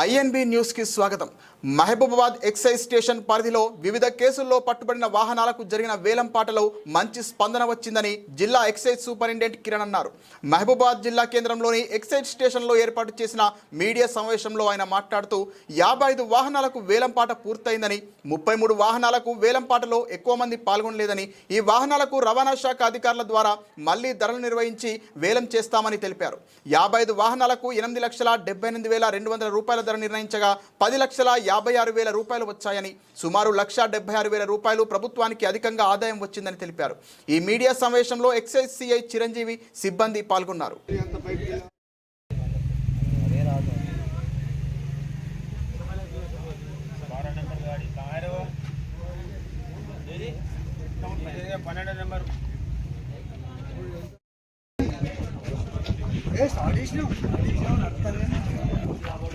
INB న్యూస్కి స్వాగతం. Mahabubabad excise station పరిధిలో వివిధ కేసుల్లో పట్టుబడిన వాహనాలకు జరిగిన వేలంపాటలో మంచి స్పందన వచ్చిందని జిల్లా ఎక్సైజ్ సూపరింటెండెంట్ కిరణ్ అన్నారు. మహబూబాబాద్ జిల్లా కేంద్రంలోని ఎక్సైజ్ స్టేషన్లో ఏర్పాటు చేసిన మీడియా సమావేశంలో ఆయన మాట్లాడుతూ యాభై ఐదు వాహనాలకు వేలంపాట పూర్తయిందని ముప్పై మూడు వాహనాలకు వేలంపాటలో ఎక్కువ మంది పాల్గొనలేదని ఈ వాహనాలకు రవాణా శాఖ అధికారుల ద్వారా మళ్ళీ ధరలు నిర్వహించి వేలం చేస్తామని తెలిపారు. యాభై ఐదు వాహనాలకు ఎనిమిది లక్షల డెబ్బై ఎనిమిది వేల రెండు వందల రూపాయల లక్షల ధర నిర్ణయించగా పది లక్షల యాభై ఆరు వేల రూపాయలు వచ్చాయని సుమారు లక్ష డెబ్బై ఆరు వేల రూపాయలు ప్రభుత్వానికి అధికంగా ఆదాయం వచ్చిందని తెలిపారు. ఈ మీడియా సమావేశంలో ఎక్సైజ్ సిఐ చిరంజీవి సిబ్బంది పాల్గొన్నారు. పన్నెండు నెంబర్ అర్థం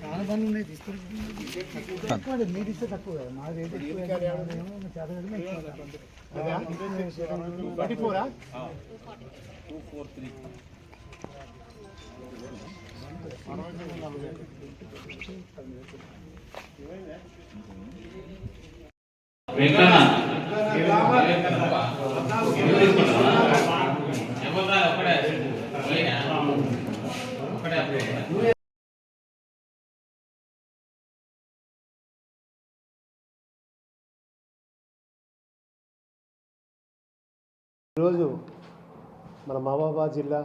చాలా బండ్లు ఉన్నాయి తీసుకెళ్ళి తక్కువ అది మీరు ఇస్తే తక్కువ కదా మా రేట్ ఎక్కువ ఈరోజు మన మహబాబాద్ జిల్లా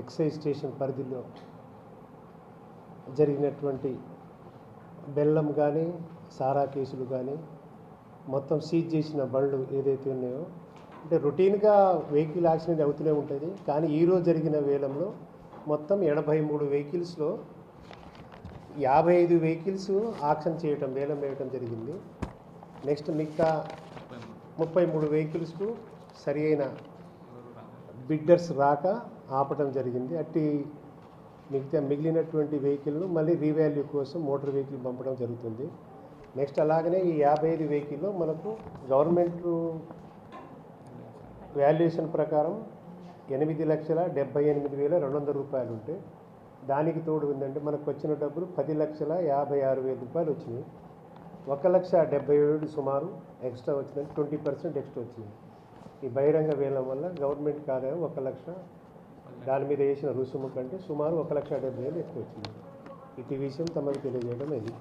ఎక్సైజ్ స్టేషన్ పరిధిలో జరిగినటువంటి బెల్లం కానీ సారా కేసులు కానీ మొత్తం సీజ్ చేసిన బండ్లు ఏదైతే ఉన్నాయో అంటే రొటీన్గా వెహికల్ యాక్సిడెంట్ అవుతూనే ఉంటుంది. కానీ ఈరోజు జరిగిన వేలంలో మొత్తం ఎనభై మూడు వెహికల్స్లో యాభై ఐదు వెహికల్స్ ఆక్షన్ చేయటం వేలం వేయటం జరిగింది. నెక్స్ట్ మిగతా ముప్పై మూడు వెహికల్స్కు సరి అయిన బిడ్డర్స్ రాక ఆపటం జరిగింది. అట్టి మిగతా మిగిలినటువంటి వెహికల్ను మళ్ళీ రీవాల్యూ కోసం మోటార్ వెహికల్ పంపడం జరుగుతుంది. నెక్స్ట్ అలాగనే ఈ యాభై ఐదు వెహికల్లో మనకు గవర్నమెంట్ వాల్యుయేషన్ ప్రకారం ఎనిమిది లక్షల డెబ్బై ఎనిమిది వేల రెండు వందల రూపాయలు ఉంటే దానికి తోడు ఏంటంటే మనకు వచ్చిన డబ్బులు పది లక్షల యాభై ఆరు వేల రూపాయలు వచ్చినాయి. ఒక లక్ష డెబ్బై ఏడు సుమారు ఎక్స్ట్రా వచ్చిందంటే ట్వంటీ పర్సెంట్ ఎక్స్ట్రా వచ్చింది. ఈ బహిరంగ వేలం వల్ల గవర్నమెంట్కి ఆదాయం ఒక లక్ష దాని మీద వేసిన రుసుము కంటే సుమారు ఒక లక్ష డెబ్బై వేలు ఎక్కువ వచ్చింది. ఇటు విషయం తమకు తెలియజేయడం ఇది